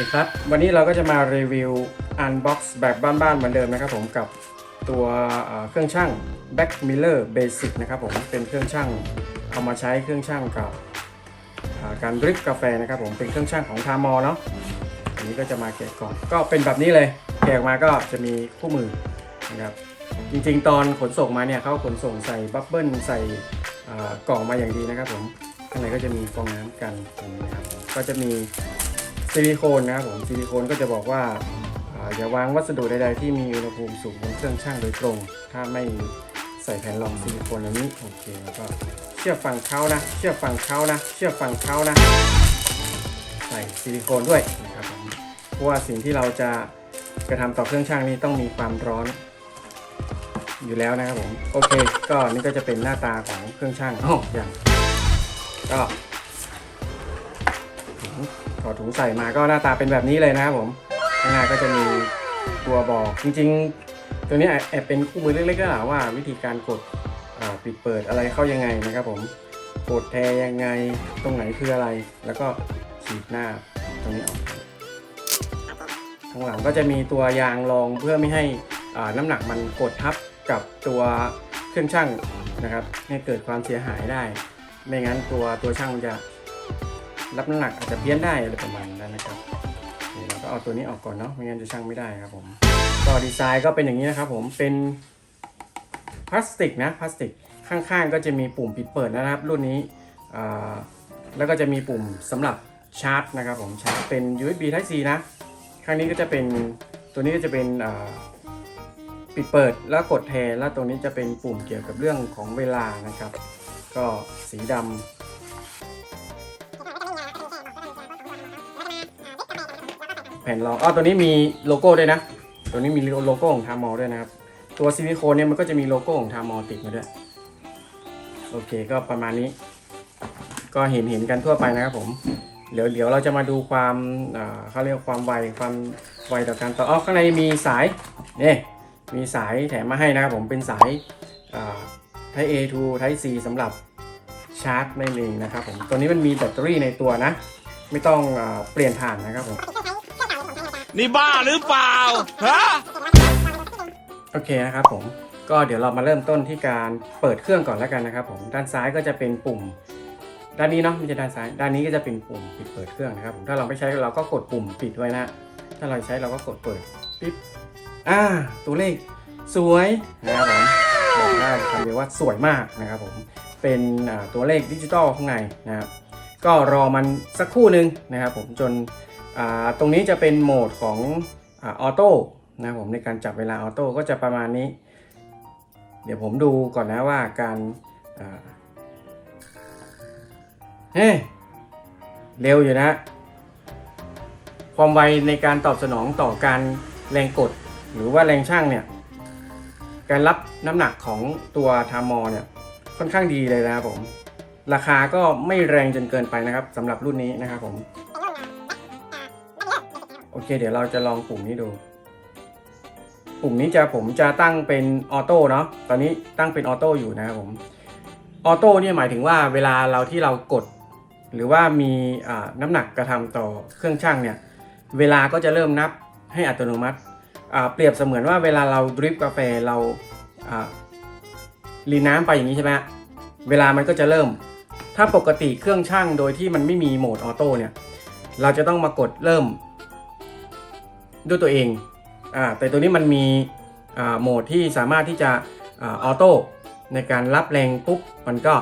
ดีครับ วันนี้เราก็จะมารีวิว Unbox แบบบ้านๆเหมือนเดิมนะครับผมกับตัวเครื่องช่าง Back Miller Basic นะครับผมเป็นเครื่องช่างเอามาใช้เครื่องช่างกับการดริปกาแฟนะครับผมเป็นเครื่องช่างของทามอเนาะอันนี้ก็จะมาแกะก่อนก็เป็นแบบนี้เลยแกะออกมาก็จะมีคู่มือนะครับจริงๆ ตอนขนส่งมาเนี่ยเขาขนส่งใส่บับเบิ้ลใส่กล่องมาอย่างดีนะครับผมข้างในก็จะมีฟองน้ำกันนะครับก็จะมี ซิลิโคนนะครับผมซิลิโคนก็จะบอกว่าอ่าอย่าวางวัสดุใดๆที่มีอุณหภูมิสูงบนเครื่องช่างโดยตรง ถ้าไม่ใส่แผ่นรองซิลิโคนอันนี้โอเคแล้วก็เชื่อมฝั่งเขานะ เชื่อมฝั่งเขานะ เชื่อมฝั่งเขานะ ใส่ซิลิโคนด้วยนะครับผมเพราะว่าสิ่งที่เราจะกระทำต่อเครื่องช่างนี้ต้องมีความร้อน อยู่แล้วนะครับผมโอเค ก็นี่ก็จะเป็นหน้าตาของเครื่องช่างอ๋ออย่างก็ถ อถุงใส่มาก็หน้าตาเป็นแบบนี้เลยนะครับผมข้างหน้าก็จะมีตัวบอกจริงๆ ตัวนี้แอบเป็นคู่มือเล็กๆก็หล่าว่าวิธีการกดปิดเปิดอะไรเข้ายังไงนะครับผมกดแทยังไงตรงไหนคืออะไร แล้วก็ฉีดหน้าตรงนี้ออกข้างหลังก็จะมีตัวยางรองเพื่อไม่ให้น้ำหนักมันกดทับกับตัวเครื่องช่างนะครับให้เกิดความเสียหายได้ ไม่งั้นตัวตัวช่างมันจะ รับน้ำหนักอาจจะเพี้ยนได้อะไรประมาณนั้นนะครับนี่เราก็เอาตัวนี้ออกก่อนเนาะไม่งั้นจะชั่งไม่ได้ครับผมก็ดีไซน์ก็เป็นอย่างนี้นะครับผมเป็นพลาสติกนะพลาสติกข้างๆ ก็จะมีปุ่มปิดเปิดนะครับ รุ่นนี้แล้วก็จะมีปุ่มสำหรับชาร์จนะครับผมชาร์จเป็น USB Type C นะ ข้างนี้ก็จะเป็นตัวนี้ก็จะเป็นปิดเปิดแล้วกดแทนแล้วตรงนี้จะเป็นปุ่มเกี่ยวกับเรื่องของเวลานะครับ ก็สีดำ แผ่นรองอ๋อตัวนี้มีโลโก้ด้วยนะ ตัวนี้มีโลโก้ของทามอด้วยนะครับ ตัวซิลิโคนเนี่ยมันก็จะมีโลโก้ของทามอติดมาด้วย โอเคก็ประมาณนี้ ก็เห็นเห็นกันทั่วไปนะครับผม เดี๋ยวเดี๋ยวเราจะมาดูความเขาเรียกความไวความไวต่อการต่ออ๋อข้างในมีสายนี่มีสายแถมมาให้นะครับผมเป็นสาย Type A to Type C สำหรับชาร์จนั่นเองนะครับผม ตัวนี้มันมีแบตเตอรี่ในตัวนะ ไม่ต้องเปลี่ยนถ่านนะครับผม นี่บ้าหรือเปล่า ฮะ โอเคนะครับผมก็เดี๋ยวเรามาเริ่มต้นที่การเปิดเครื่องก่อนแล้วกันนะครับ ผมด้านซ้ายก็จะเป็นปุ่ม ด้านนี้เนาะไม่ใช่ด้านซ้าย ด้านนี้ก็จะเป็นปุ่มปิดเปิดเครื่องนะครับผมถ้าเราไม่ใช้เราก็กดปุ่มปิดไว้นะถ้าเราใช้เราก็กดเปิดปิ๊บอ่าตัวเลขสวยนะครับผมบอกได้คำเดียวว่าสวยมากนะครับผมเป็นตัวเลขดิจิตอลข้างในนะครับก็รอมันสักครู่หนึ่งนะครับผมจน ตรงนี้จะเป็นโหมดของออโต้นะผมในการจับเวลาออโต้ก็จะประมาณนี้ เดี๋ยวผมดูก่อนนะว่าการเฮ้เร็วอยู่นะ ความไวในการตอบสนองต่อการแรงกด หรือว่าแรงช่างเนี่ย การรับน้ำหนักของตัวทามอเนี่ยค่อนข้างดีเลยนะครับผม ราคาก็ไม่แรงจนเกินไปนะครับสำหรับรุ่นนี้นะครับผม เค เดี๋ยวเราจะลองปุ่มนี้ดู ปุ่มนี้จะผมจะตั้งเป็นออโต้เนาะตอนนี้ตั้งเป็นออโต้อยู่นะครับผมออโต้เนี่ยหมายถึงว่าเวลาเราที่เรากด หรือว่ามีน้ำหนักกระทำต่อเครื่องช่างเนี่ยเวลาก็จะเริ่มนับให้อัตโนมัติเปรียบเสมือนว่าเวลาเราดริปกาแฟเรารีน้ำไปอย่างนี้ใช่ไหมเวลามันก็จะเริ่ม ถ้าปกติเครื่องช่างโดยที่มันไม่มีโหมดออโต้เนี่ยเราจะต้องมากดเริ่ม ด้วยตัวเองอ่าแต่ตัวนี้มันมีอ่าโหมดที่สามารถที่จะอ่าออโต้ในการรับแรงปุ๊บมันก็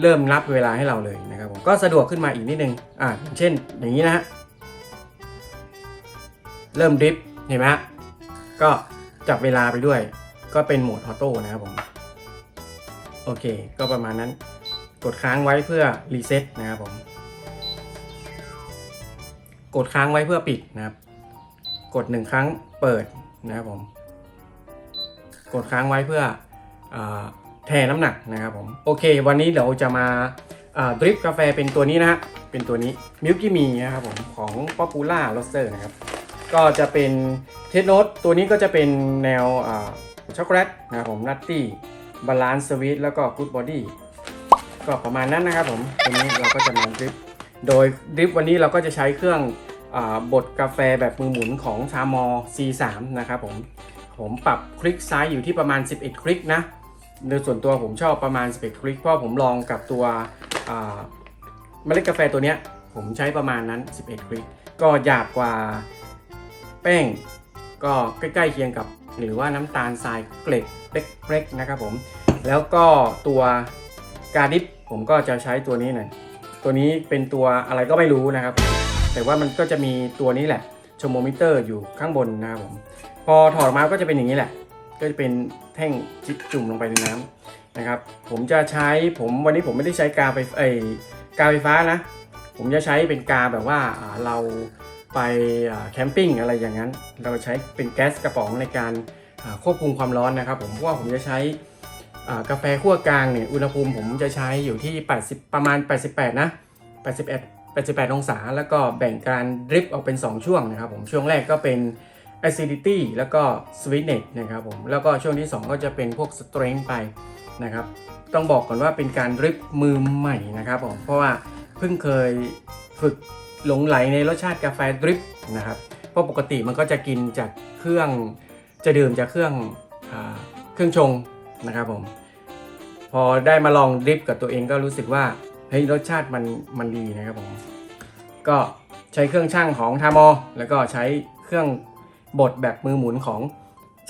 เริ่มรับเวลาให้เราเลยนะครับผมก็สะดวกขึ้นมาอีกนิดนึงอ่าอย่างเช่นอย่างนี้นะฮะเริ่มดริฟต์เห็นไหมฮะก็จับเวลาไปด้วย ก็เป็นโหมดออโต้นะครับผมโอเค ก็ประมาณนั้นกดค้างไว้เพื่อรีเซ็ตนะครับผม กดค้างไว้เพื่อปิดนะครับ กดหนึ่งครั้งเปิดนะครับผม กดค้างไว้เพื่ออแทนน้ำหนักนะครับผมโอเค วันนี้เดี๋ยวจะมาดริปกาแฟเป็นตัวนี้นะฮะเป็นตัวนี้มิลกี้มีนะครับผมของ Popular Roaster นะครับ ก็จะเป็นเทสโนตตัวนี้ก็จะเป็นแนวช็อกโกแลตนะครับผมนัตตี้บาลานซ์สวีทแล้วก็กูดบอดี้ก็ประมาณนั้นนะครับผมตัวนี้เราก็จะมาดริปโดยดริปวันนี้เราก็จะใช้เครื่อง บดกาแฟแบบมือหมุนของชามอ C3 นะครับผม ผมปรับคลิกซ้ายอยู่ที่ประมาณ 11 คลิกนะโดยส่วนตัวผมชอบประมาณ 11 คลิก เพราะผมลองกับตัวเมล็ดกาแฟตัวเนี้ยผมใช้ประมาณนั้น 11 คลิก ก็หยาบกว่าแป้ง ก็ใกล้ๆเคียงกับ หรือว่าน้ำตาลทรายเกล็ดเล็กๆนะครับผม แล้วก็ตัวกาดิฟผมก็จะใช้ตัวนี้หน่อยตัวนี้เป็นตัวอะไรก็ไม่รู้นะครับ แต่ว่ามันก็จะมีตัวนี้แหละชโมมิเตอร์อยู่ข้างบนนะครับผม พอถอดออกมาก็จะเป็นอย่างนี้แหละ ก็จะเป็นแท่งจิจุ่มลงไปในน้ำนะครับ ผมจะใช้ผมวันนี้ผมไม่ได้ใช้กาไฟเอยกาไฟฟ้านะ ผมจะใช้เป็นกาแบบว่าเราไปแคมปิ้งอะไรอย่างนั้น เราใช้เป็นแก๊สกระป๋องในการควบคุมความร้อนนะครับ ผมเพราะว่าผมจะใช้กาแฟขั้วกลางเนี่ยอุณหภูมิผมจะใช้อยู่ที่ 80 ประมาณ 88 นะ 81 88 องศา แล้วก็แบ่งการดริปออกเป็น 2 ช่วงนะครับผมช่วงแรกก็เป็น acidity แล้วก็ sweetness นะครับผมแล้วก็ช่วงที่ 2 ก็จะเป็นพวก strength ไปนะครับต้องบอกก่อนว่าเป็นการดริปมือใหม่นะครับผมเพราะว่าเพิ่งเคยฝึกหลงไหลในรสชาติกาแฟดริปนะครับเพราะปกติมันก็จะกินจากเครื่องจะดื่มจากเครื่องอเครื่องชงนะครับผมพอได้มาลองดริปกับตัวเองก็รู้สึกว่า เฮ้ยรสชาติมันมันดีนะครับผม ก็ใช้เครื่องช่างของทามอ แล้วก็ใช้เครื่องบดแบบมือหมุนของ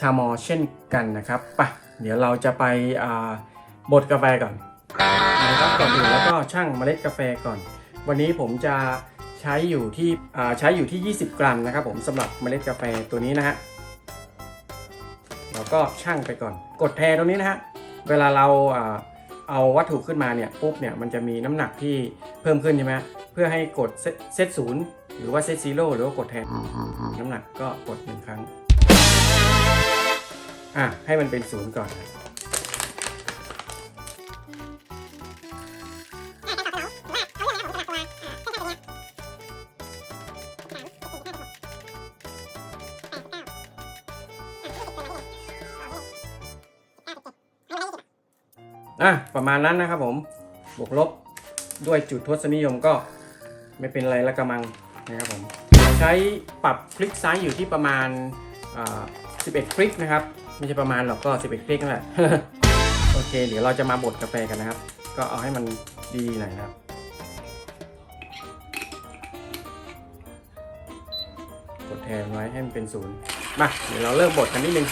ชามอเช่นกันนะครับไปะเดี๋ยวเราจะไปบดกาแฟก่อนนะครับก่อนอื่นแล้วก็ช่างเมล็ดกาแฟก่อน วันนี้ผมจะใช้อยู่ที่ใช้อยู่ที่ 20 กรัมนะครับผมสำหรับเมล็ดกาแฟตัวนี้นะฮะเราก็ช่างไปก่อน กดแทนตรงนี้นะฮะเวลาเราา เอาวัตถุขึ้นมาเนี่ยปุ๊บเนี่ยมันจะมีน้ำหนักที่เพิ่มขึ้นใช่ไหมฮะเพื่อให้กดเซตเซตศูนย์หรือว่าเซตซีโร่หรือว่ากดแทนน้ำหนักก็กดหนึ่งครั้งอะให้มันเป็นศูนย์ก่อน อะประมาณนั้นนะครับผมบวกลบด้วยจุดทศนิยมก็ไม่เป็นไรละกระมังนะครับผมใช้ปรับคลิกซ้ายอยู่ที่ประมาณอ่า11 คลิกนะครับ ไม่ใช่ประมาณหรอกก็ 11 คลิกนั่นแหละโอเค เดี๋ยวเราจะมาบดกาแฟกันนะครับ ก็เอาให้มันดีหน่อยนะครับกดแทนไว้ให้มันเป็นศูนย์มาเดี๋ยวเราเริ่มบดกันนิดนึง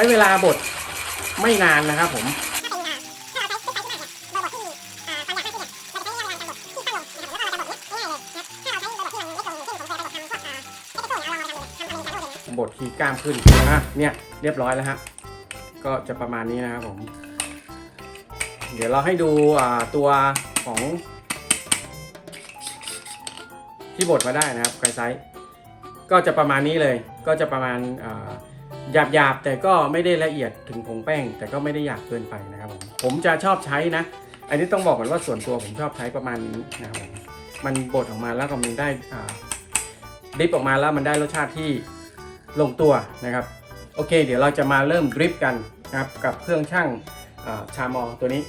ช้เวลาบดไม่นานนะครับผมบดทีกล้ามขึ้นอะเนี่ยเรียบร้อยแล้วฮะก็จะประมาณนี้นะครับผม เดี๋ยวเราให้ดูตัวของ ที่บดมาได้นะครับไกด์ไซส์ก็จะประมาณนี้เลย ก็จะประมาณ หยาบหยาบๆแต่ก็ไม่ได้ละเอียดถึงผงแป้ง แต่ก็ไม่ได้หยาบเกินไปนะครับผมผมจะชอบใช้นะ อันนี้ต้องบอกก่อนว่าส่วนตัวผมชอบใช้ประมาณนี้นะครับผมมันบดออกมาแล้วก็มันได้อ่าดริปออกมาแล้วมันได้รสชาติที่ลงตัวนะครับ โอเค เดี๋ยวเราจะมาเริ่มดริปกันนะครับกับเครื่องช่างาชามอตัวนี้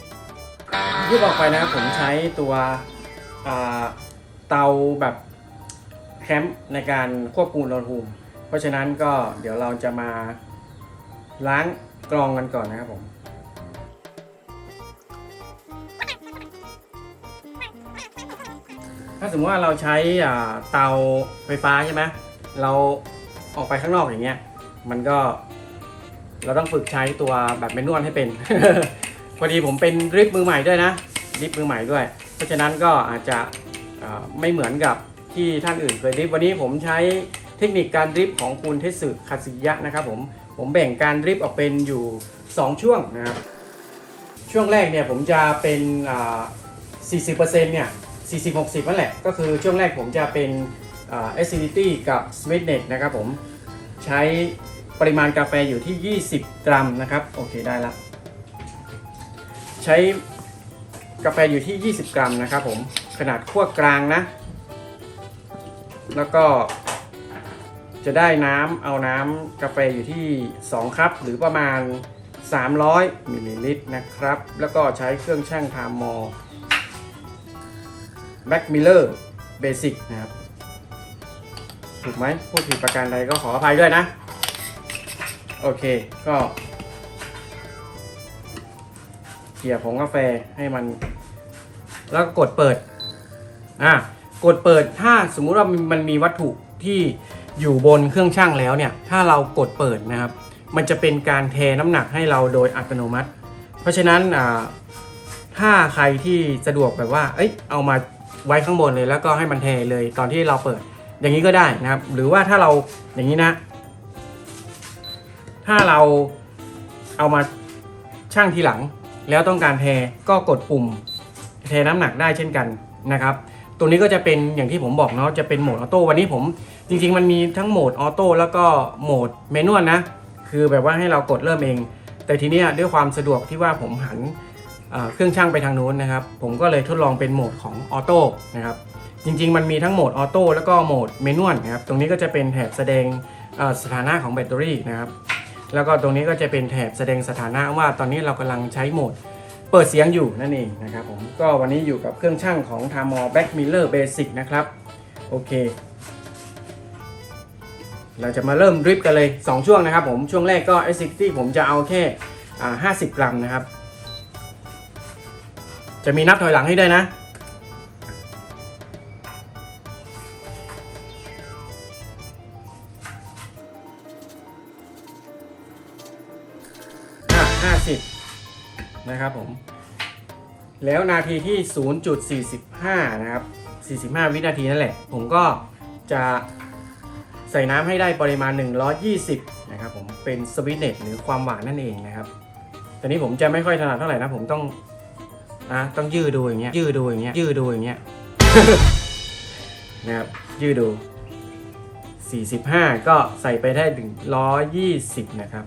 ที่บอกไปนะครับผมใช้ตัวเตาแบบแคมป์ในการควบคุมอุณหภูมิ เพราะฉะนั้นก็เดี๋ยวเราจะมาล้างกรองกันก่อนนะครับผมถ้าสมมติว่าเราใช้เตาไฟฟ้าใช่ไหมเราออกไปข้างนอกอย่างเงี้ย มันก็ เราต้องฝึกใช้ตัวแบบแมนนวลให้เป็น พอดีผมเป็นริปมือใหม่ด้วยนะริปมือใหม่ด้วย เพราะฉะนั้นก็อาจจะไม่เหมือนกับที่ท่านอื่นเคยริปวันนี้ผมใช้ เทคนิคการดริปของคุณเทสึคาซิยะนะครับผมผมแบ่งการดริปออกเป็นอยู่ 2 ช่วงนะครับช่วงแรกเนี่ยผมจะเป็น40%เนี่ย40-60นั่นแหละ ก็คือช่วงแรกผมจะเป็นอ่า acidity กับ sweetness นะครับผมใช้ปริมาณกาแฟอยู่ที่ 20 กรัมนะครับ โอเคได้แล้วใช้กาแฟอยู่ที่ 20 กรัมนะครับผมขนาดขั้วกลางนะ แล้วก็ จะได้น้ำเอาน้ำกาแฟอยู่ที่ 2 ครับ หรือประมาณ 300มิลลิลิตรนะครับ แล้วก็ใช้เครื่องช่างทามมอ Black Miller Basic นะครับ ถูกไหมพูดผิดประการใดก็ขออภัยด้วยนะ โอเคก็เกี่ยผงกาแฟให้มัน แล้วกกดเปิดอะกดเปิดถ้าสมมุติว่ามันมีวัตถุที่ อยู่บนเครื่องช่างแล้วเนี่ยถ้าเรากดเปิดนะครับ มันจะเป็นการเทน้ำหนักให้เราโดยอัตโนมัติ เพราะฉะนั้นถ้าใครที่สะดวกแบบว่าเอ้ยเอามาไว้ข้างบนเลยแล้วก็ให้มันเทเลยตอนที่เราเปิดอย่างนี้ก็ได้นะครับ หรือว่าถ้าเราอย่างนี้นะ ถ้าเราเอามาช่างทีหลัง แล้วต้องการเทก็กดปุ่มเทน้ำหนักได้เช่นกันนะครับ ตัวนี้ก็จะเป็นอย่างที่ผมบอกเนาะจะเป็นโหมดออโต้วันนี้ผมจริง ๆ มันมีทั้งโหมดออโต้แล้วก็โหมดเมนวลนะ คือแบบว่าให้เรากดเริ่มเอง แต่ทีนี้ด้วยความสะดวกที่ว่าผมหันเครื่องช่างไปทางนู้นนะครับ ผมก็เลยทดลองเป็นโหมดของออโต้นะครับจริง ๆ มันมีทั้งโหมดออโต้แล้วก็โหมดเมนวลนะครับตรงนี้ก็จะเป็นแถบแสดงสถานะของแบตเตอรี่นะครับแล้วก็ตรงนี้ก็จะเป็นแถบแสดงสถานะว่าตอนนี้เรากำลังใช้โหมด เปิดเสียงอยู่นั่นเองนะครับผมก็วันนี้อยู่กับเครื่องช่างของ t a m o Back Miller Basic นะครับ โอเค เราจะมาเริ่มดริปกันเลย 2 ช่วงนะครับผม ช่วงแรกก็ไอซิคที่ผมจะเอาแค่ห้า50กรัมนะครับ จะมีนับถอยหลังให้ด้วยนะ นะครับผม แล้วนาทีที่ 0.45 นะครับ 45 วินาทีนั่นแหละ ผมก็จะใส่น้ำให้ได้ปริมาณ 120 นะครับผมเป็นสวิตเนตหรือความหวานนั่นเองนะครับแต่นี้ผมจะไม่ค่อยถนัดเท่าไหร่นะผมต้องอะต้องยืดดูอย่างเงี้ยยืดดูอย่างเงี้ยยืดดูอย่างเงี้ยนะครับยืดดู 45 ก็ใส่ไปได้ถึง120 นะครับ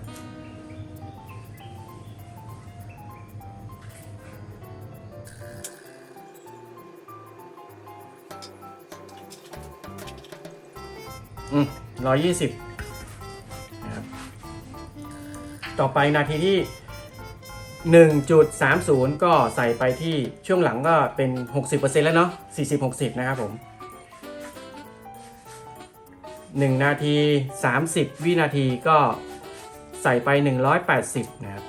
ร้อยยี่สิบนะครับ ต่อไปนาทีที่หนึ่งจุดสามศูนย์ก็ใส่ไปที่ช่วงหลังก็เป็นหกสิบเปอร์เซ็นต์แล้วเนาะสี่สิบหกสิบนะครับผมหนึ่งนาทีสามสิบวินาทีก็ใส่ไปหนึ่งร้อยแปดสิบนะครับ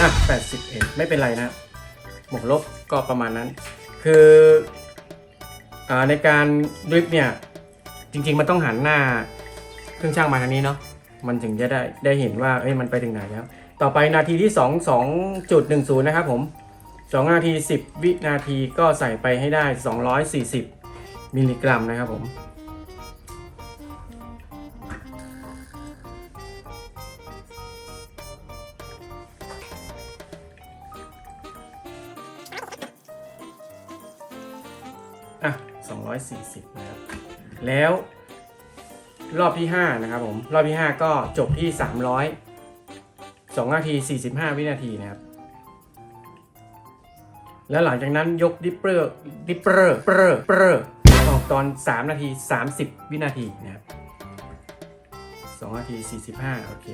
อะ81 ไม่เป็นไรนะ บวกลบก็ประมาณนั้น คืออในการดริฟเนี่ยจริงๆมันต้องหันหน้าเครื่องช่างมาทางนี้เนาะมันถึงจะได้ได้เห็นว่าเอ้ยมันไปถึงไหนแล้ว ต่อไปนาทีที่ 2 2.10 นะครับผม 2 นาที 10 วินาทีก็ใส่ไปให้ได้ 240 มิลลิกรัมนะครับผม อะ240นะครับ แล้ว รอบที่ 5 นะครับผม รอบที่ 5 ก็จบที่ 300 2 นาที 45 วินาทีนะครับ แล้วหลังจากนั้นยกดิปเปอร์ดิปเปอร์เปอร์เปอร์ออกตอน 3 นาที 30 วินาทีนะครับ2นาที 45 โอเค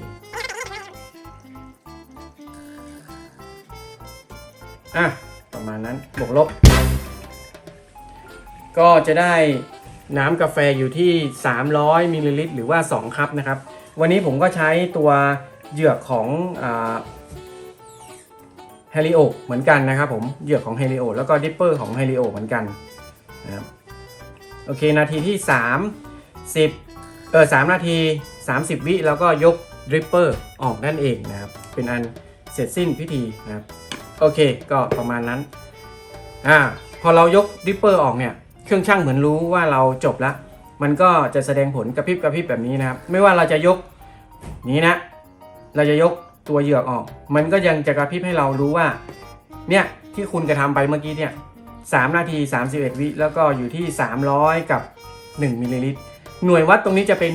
อะ ประมาณนั้น บวกลบ ก็จะได้น้ำกาแฟอยู่ที่ 300มิลลิลิตรหรือว่า 2 คัพนะครับ วันนี้ผมก็ใช้ตัวเหยือกของเฮลิโอเหมือนกันนะครับผมเหยือกของเฮลิโอแล้วก็ดิปเปอร์ของเฮลิโอเหมือนกันนะครับโอเค นาทีที่ 3 10เออ3นาที 30 วิแล้วก็ยกดริปเปอร์ออกนั่นเองนะครับ เป็นอันเสร็จสิ้นพิธีนะครับ โอเค ก็ประมาณนั้นอ่าพอเรายกดิปเปอร์ออกเนี่ย เครื่องช่างเหมือนรู้ว่าเราจบแล้ว มันก็จะแสดงผลกระพริบกระพริบแบบนี้นะครับ ไม่ว่าเราจะยกนี้นะ เราจะยกตัวเหยือกออก มันก็ยังจะกระพริบให้เรารู้ว่า เนี่ยที่คุณกระทำไปเมื่อกี้เนี่ย3นาที 31 วิแล้วก็อยู่ที่ 300 กับ 1มิลลิลิตร หน่วยวัดตรงนี้จะเป็น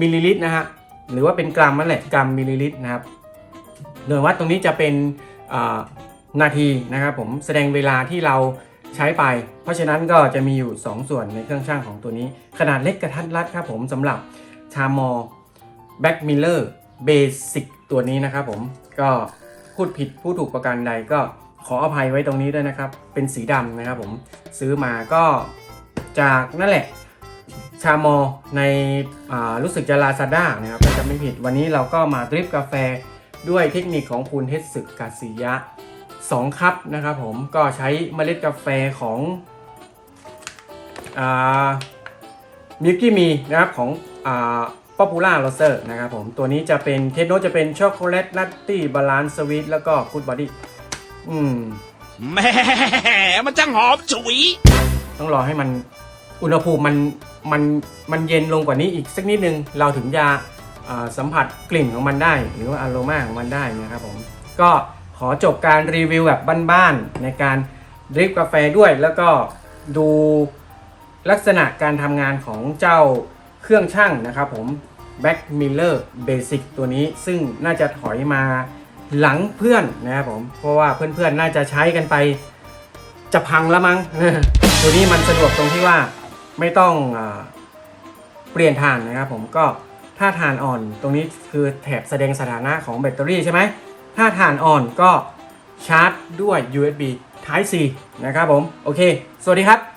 มิลลิลิตรนะฮะ หรือว่าเป็นกรัมนั่นแหละ กรัมมิลลิลิตรนะครับ หน่วยวัดตรงนี้จะเป็นนาทีนะครับผม แสดงเวลาที่เรา ใช้ไป เพราะฉะนั้นก็จะมีอยู่ 2 ส่วนในเครื่องช่างของตัวนี้ ขนาดเล็กกระทัดรัดครับผมสำหรับชามอ Back Miller Basic ตัวนี้นะครับผมก็พูดผิดพูดถูกประการใดก็ขออภัยไว้ตรงนี้ด้วยนะครับ เป็นสีดำนะครับผมซื้อมาก็จากนั่นแหละ ชามอในอรู้สึกจะลาซาด้านะครับถ้าจะไม่ผิดวันนี้เราก็มาดริปกาแฟด้วยเทคนิคของคุณเฮสึกกาซิยะ 2 คัพนะครับผมก็ใช้เมล็ดกาแฟของมิลกี้มีนะครับของป๊อปปูล่าโรเซอร์นะครับผมตัวนี้จะเป็นเทสโนจะเป็นช็อกโกแลตนัตตี้บาลานซ์สวีทแล้วก็กูดบอดี้อืมแหม่มันจังหอมฉุย ต้องรอให้มันอุณหภูมิมันมันมันเย็นลงกว่านี้อีกสักนิดนึง เราถึงจะอ่าสัมผัสกลิ่นของมันได้ หรือว่าอารมาของมันได้นะครับผมก็ ขอจบการรีวิวแบบบ้านๆในการดริปกาแฟด้วย แล้วก็ดูลักษณะการทำงานของเจ้าเครื่องช่างนะครับผม Back Miller Basic ตัวนี้ซึ่งน่าจะถอยมาหลังเพื่อนนะครับผม เพราะว่าเพื่อนๆน่าจะใช้กันไปจะพังแล้วมั้ง ตัวนี้มันสะดวกตรงที่ว่าไม่ต้องอเปลี่ยนถ่านนะครับผมก็ถ้าถ่านอ่อนตรงนี้คือแถบแสดงสถานะของแบตเตอรี่ใช่ไหม ถ้าฐานอ่อนก็ชาร์จด้วย USB Type C นะครับผม โอเค สวัสดีครับ